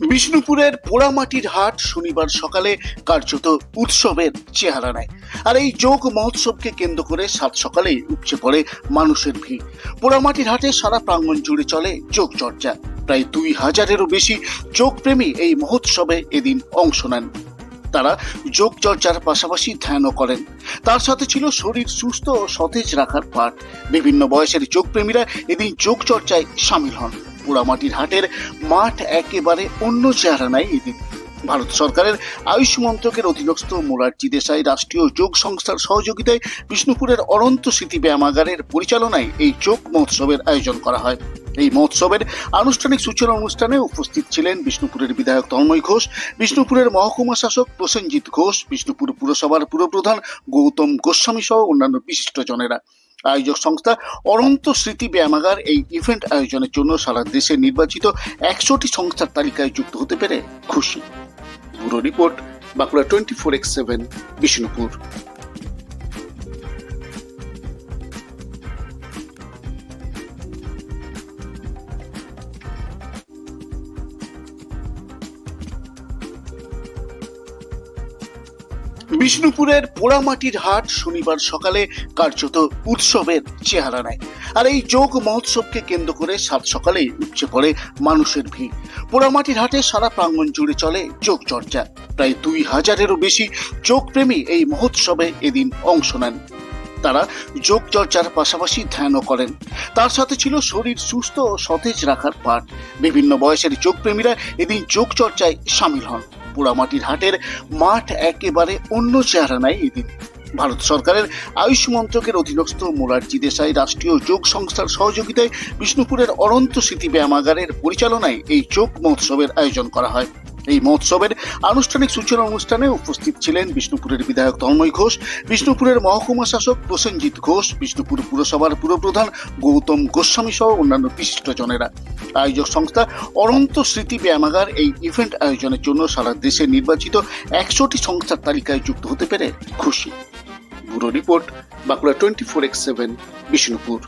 বিষ্ণুপুরের পোড়ামাটির হাট শনিবার সকালে কার্যত উৎসবের চেহারা নেয়। আর এই যোগ মহোৎসবকে কেন্দ্র করে সাত সকালেই উপচে পড়ে মানুষের ভিড়। পোড়ামাটির হাটে সারা প্রাঙ্গণ জুড়ে চলে যোগ চর্চা প্রায় দুই হাজারেরও বেশি যোগপ্রেমী এই মহোৎসবে এদিন অংশ নেন। তারা যোগ চর্চার পাশাপাশি ধ্যানও করেন। তার সাথে ছিল শরীর সুস্থ ও সতেজ রাখার পাঠ। বিভিন্ন বয়সের যোগপ্রেমীরা এদিন যোগ চর্চায় সামিল হন। পোড়ামাটির হাটের মাঠ একেবারে অন্য চেহারা নেয় এদিন। ভারত সরকারের আয়ুষ মন্ত্রকের অধীনস্থ মোরারজি দেশাই রাষ্ট্রীয় যোগ সংস্থার সহযোগিতায় বিষ্ণুপুরের অনন্ত স্মৃতি ব্যায়ামাগারের পরিচালনায় এই যোগ মহোৎসবের আয়োজন করা হয়। এই মহোৎসবের আনুষ্ঠানিক সূচনা অনুষ্ঠানে উপস্থিত ছিলেন বিষ্ণুপুরের বিধায়ক তন্ময় ঘোষ, বিষ্ণুপুরের মহকুমা শাসক প্রসেনজিৎ ঘোষ, বিষ্ণুপুর পুরসভার পুরপ্রধান গৌতম গোস্বামী সহ অন্যান্য বিশিষ্টজনেরা আয়োজক সংস্থা অনন্ত স্মৃতি ব্যায়ামাগার এই ইভেন্ট আয়োজনের জন্য সারা দেশে নির্বাচিত একশোটি সংস্থার তালিকায় যুক্ত হতে পেরে খুশি। Bureau report, Bankura twenty four X seven, Bishnupur. বিষ্ণুপুরের পোড়ামাটির হাট শনিবার সকালে কার্যত উৎসবের চেহারা নেয়। আর এই যোগ মহোৎসবকে কেন্দ্র করে সাত সকালেই উপচে পড়ে মানুষের ভিড়। পোড়ামাটির হাটে সারা প্রাঙ্গণ জুড়ে চলে যোগ চর্চা। প্রায় দুই হাজারেরও বেশি যোগপ্রেমী এই মহোৎসবে এদিন অংশ নেন। তারা যোগ চর্চার পাশাপাশি ধ্যানও করেন। তার সাথে ছিল শরীর সুস্থ ও সতেজ রাখার পাঠ। বিভিন্ন বয়সের যোগপ্রেমীরা এদিন যোগ চর্চায় সামিল হন। পোড়ামাটির হাটের মাঠ একেবারে অন্য চেহারা নেয় এদিন। ভারত সরকারের আয়ুষ মন্ত্রকের অধীনস্থ মোরারজি দেশাই রাষ্ট্রীয় যোগ সংস্থার সহযোগিতায় বিষ্ণুপুরের অনন্ত স্মৃতি ব্যায়ামাগারের পরিচালনায় এই যোগ মহোৎসবের আয়োজন করা হয়। এই মহোৎসবের আনুষ্ঠানিক সূচনা অনুষ্ঠানে উপস্থিত ছিলেন বিষ্ণুপুরের বিধায়ক তন্ময় ঘোষ, বিষ্ণুপুরের মহকুমা শাসক প্রসেনজিৎ ঘোষ, বিষ্ণুপুর পুরসভার পুরপ্রধান গৌতম গোস্বামী সহ অন্যান্য বিশিষ্টজনেরা আয়োজক সংস্থা অনন্ত স্মৃতি ব্যায়ামাগার এই ইভেন্ট আয়োজনের জন্য সারা দেশে নির্বাচিত একশোটি সংস্থার তালিকায় যুক্ত হতে পেরে খুশি। Bureau report, Bankura twenty four X seven, Bishnupur.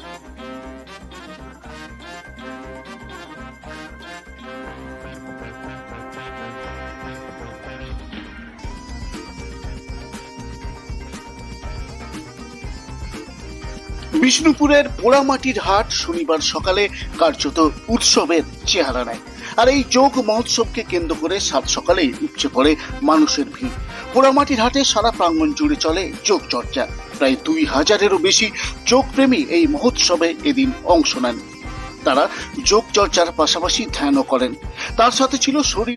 বিষ্ণুপুরের পোড়ামাটির হাট শনিবার সকালে কার্যত উৎসবের চেহারা নেয়। আর এই যোগ মহোৎসবকে কেন্দ্র করে সাত সকালেই উপচে পড়ে মানুষের ভিড়। পোড়ামাটির হাটে সারা প্রাঙ্গণ জুড়ে চলে যোগ চর্চা। প্রায় দুই হাজারেরও বেশি যোগপ্রেমী এই মহোৎসবে এদিন অংশ নেন। তারা যোগ চর্চার পাশাপাশি ধ্যানও করেন। তার সাথে ছিল শরীর